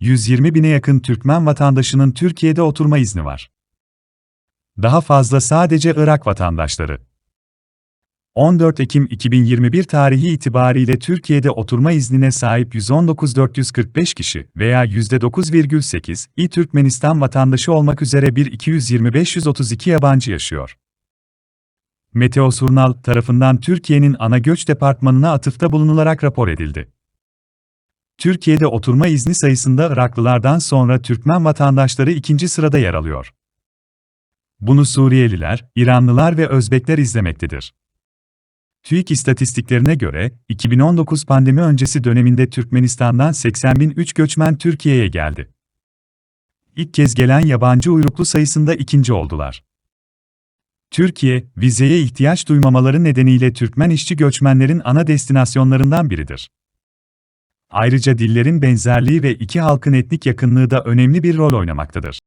120 bine yakın Türkmen vatandaşının Türkiye'de oturma izni var. Daha fazla sadece Irak vatandaşları. 14 Ekim 2021 tarihi itibariyle Türkiye'de oturma iznine sahip 119.445 kişi veya %9,8 İ Türkmenistan vatandaşı olmak üzere bir 220.532 yabancı yaşıyor. Meteosurnal tarafından Türkiye'nin ana göç departmanına atıfta bulunularak rapor edildi. Türkiye'de oturma izni sayısında Iraklılardan sonra Türkmen vatandaşları ikinci sırada yer alıyor. Bunu Suriyeliler, İranlılar ve Özbekler izlemektedir. TÜİK istatistiklerine göre, 2019 pandemi öncesi döneminde Türkmenistan'dan 80.003 göçmen Türkiye'ye geldi. İlk kez gelen yabancı uyruklu sayısında ikinci oldular. Türkiye, vizeye ihtiyaç duymamaları nedeniyle Türkmen işçi göçmenlerin ana destinasyonlarından biridir. Ayrıca dillerin benzerliği ve iki halkın etnik yakınlığı da önemli bir rol oynamaktadır.